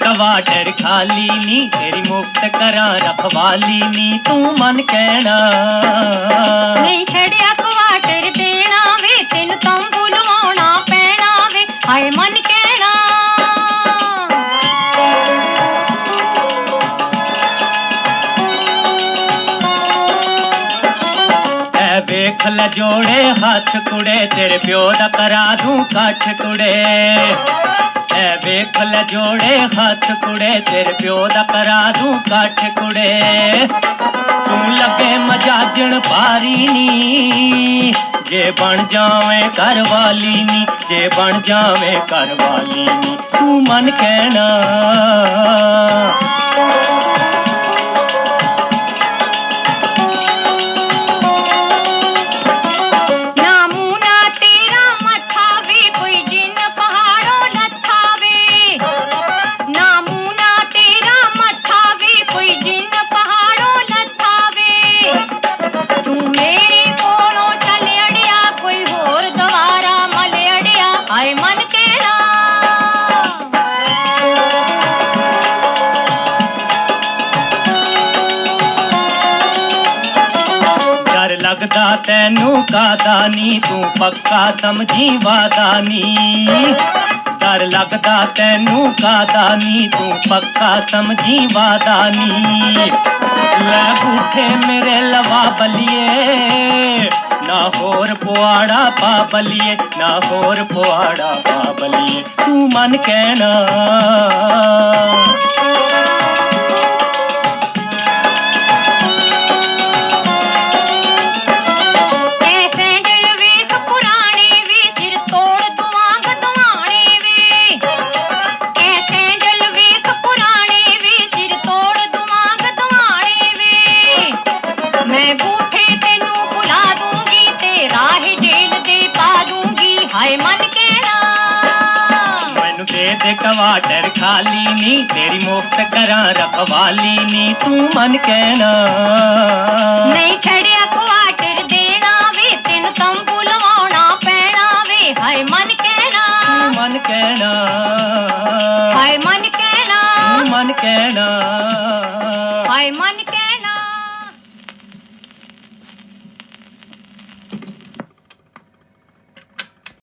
Quarter ਖਾਲੀ ਨੀ ਤੇਰੀ ਮੁਕਤ ਕਰਾ ਰਖਵਾਲੀ ਨੀ ਤੂੰ ਮਨ ਕਹਿਣਾ। ਨਹੀਂ ਛੜਿਆ ਲੈ ਜੋੜੇ ਹੱਥ ਕੁੜੇ ਤੇਰੇ ਪਿਓ ਦਾ ਕਰਾ ਦੂੰ ਕੱਠ ਕੁੜੇ ਐ ਵੇਖ ਲੈ ਜੋੜੇ ਹੱਥ ਕੁੜੇ ਤੇਰੇ ਪਿਓ ਦਾ ਕਰਾ ਦੂੰ ਕੱਠ ਕੁੜੇ ਤੂੰ ਲੱਗੇ ਮਜਾਜਣ ਭਾਰੀ ਨੀ ਜੇ ਬਣ ਜਾਵੇਂ ਘਰ ਵਾਲੀ ਨੀ ਜੇ ਬਣ ਜਾਵੇਂ ਘਰ ਵਾਲੀ ਨੀ ਤੂੰ ਮਨ ਕਹਿਣਾ ਲੱਗਦਾ ਤੈਨੂੰ ਕਾਦਾ ਨੀ ਤੂੰ ਪੱਕਾ ਸਮਝੀ ਵਾਦਾ ਨੀ ਡਰ ਲੱਗਦਾ ਤੈਨੂੰ ਕਾਦਾ ਨੀ ਤੂੰ ਪੱਕਾ ਸਮਝੀ ਵਾਦਾ ਨੀ ਲੈ ਬੂਠੇ ਮੇਰੇ ਲਵਾ ਬਲੀਏ ਨਾ ਹੋਰ ਪੁਆੜਾ ਪਾ ਬਲੀਏ ਨਾ ਹੋਰ ਪੁਆੜਾ ਪਾ ਬਲੀਏ ਤੂੰ ਮਨ ਕਹਿਣਾ हाय मन के कवाटर खाली नी तेरी मुक्त करा रखवाली नी तू मन कहना नहीं छड़िया कवाटर देना वे तेन तंबू लवाना पैना वे। हाय मन कहना मन कहना हाय मन कहना मन कहना हाय मन